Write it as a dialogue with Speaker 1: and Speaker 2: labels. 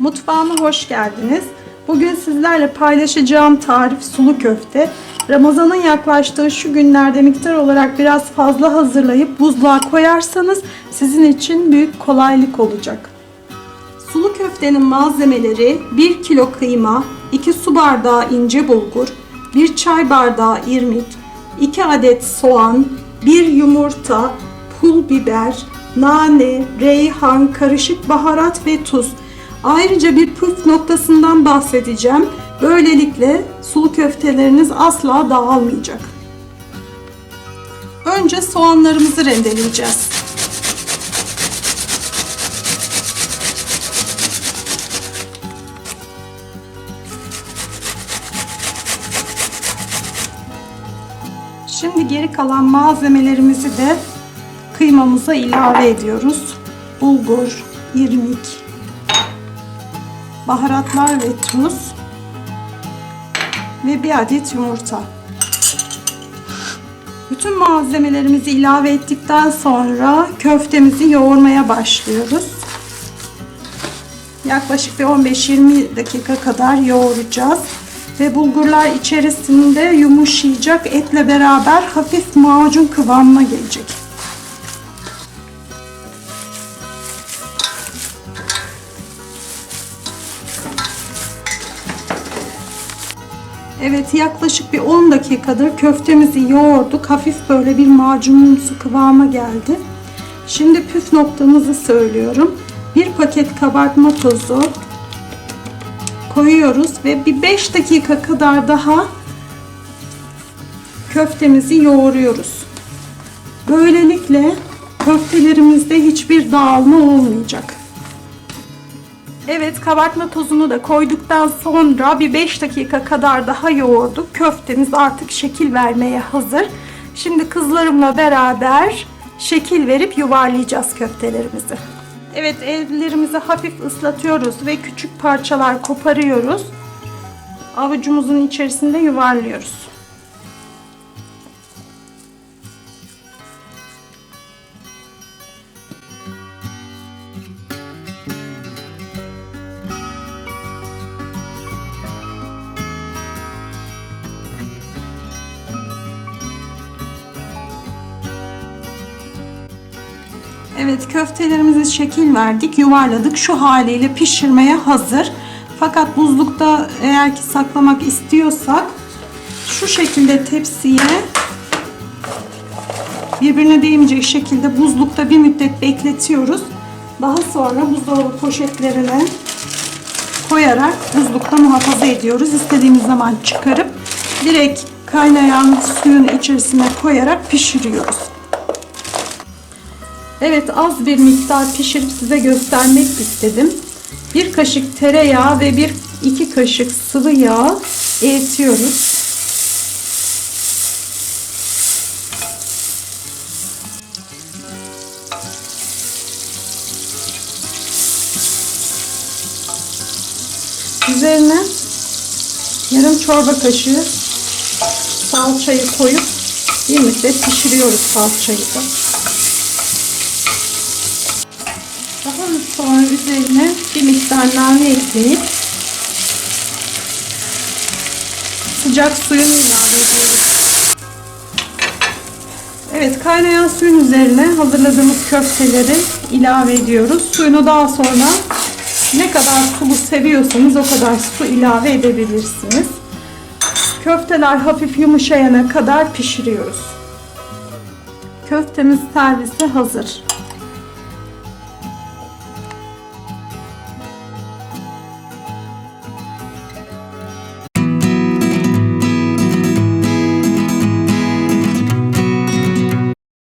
Speaker 1: Mutfağıma hoş geldiniz. Bugün sizlerle paylaşacağım tarif sulu köfte. Ramazan'ın yaklaştığı şu günlerde miktar olarak biraz fazla hazırlayıp buzluğa koyarsanız sizin için büyük kolaylık olacak. Sulu köftenin malzemeleri 1 kilo kıyma, 2 su bardağı ince bulgur, 1 çay bardağı irmik, 2 adet soğan, 1 yumurta, pul biber, nane, reyhan, karışık baharat ve tuz. Ayrıca bir püf noktasından bahsedeceğim. Böylelikle sulu köfteleriniz asla dağılmayacak. Önce soğanlarımızı rendeleyeceğiz. Şimdi geri kalan malzemelerimizi de kıymamıza ilave ediyoruz. Bulgur, irmik, baharatlar ve tuz ve bir adet yumurta. Bütün malzemelerimizi ilave ettikten sonra köftemizi yoğurmaya başlıyoruz. Yaklaşık bir 15-20 dakika kadar yoğuracağız. Ve bulgurlar içerisinde yumuşayacak etle beraber hafif macun kıvamına gelecek. Evet yaklaşık bir 10 dakikadır köftemizi yoğurduk. Hafif böyle bir macunumsu kıvama geldi. Şimdi püf noktamızı söylüyorum. Bir paket kabartma tozu koyuyoruz ve bir 5 dakika kadar daha köftemizi yoğuruyoruz. Böylelikle köftelerimizde hiçbir dağılma olmayacak. Evet kabartma tozunu da koyduktan sonra bir 5 dakika kadar daha yoğurduk. Köftemiz artık şekil vermeye hazır. Şimdi kızlarımla beraber şekil verip yuvarlayacağız köftelerimizi. Evet ellerimizi hafif ıslatıyoruz ve küçük parçalar koparıyoruz. Avucumuzun içerisinde yuvarlıyoruz. Evet köftelerimizi şekil verdik, yuvarladık. Şu haliyle pişirmeye hazır. Fakat buzlukta eğer ki saklamak istiyorsak şu şekilde tepsiye birbirine değmeyecek şekilde buzlukta bir müddet bekletiyoruz. Daha sonra buzdolabı poşetlerine koyarak buzlukta muhafaza ediyoruz. İstediğimiz zaman çıkarıp direkt kaynayan suyun içerisine koyarak pişiriyoruz. Evet az bir miktar pişirip size göstermek istedim. Bir kaşık tereyağı ve bir iki kaşık sıvı yağ eritiyoruz. Üzerine yarım çorba kaşığı salçayı koyup bir müddet pişiriyoruz salçayı da. Daha sonra üzerine bir miktar nane ekleyip sıcak suyunu ilave ediyoruz. Evet kaynayan suyun üzerine hazırladığımız köfteleri ilave ediyoruz. Suyunu daha sonra ne kadar sulu seviyorsanız o kadar su ilave edebilirsiniz. Köfteler hafif yumuşayana kadar pişiriyoruz. Köftemiz servise hazır.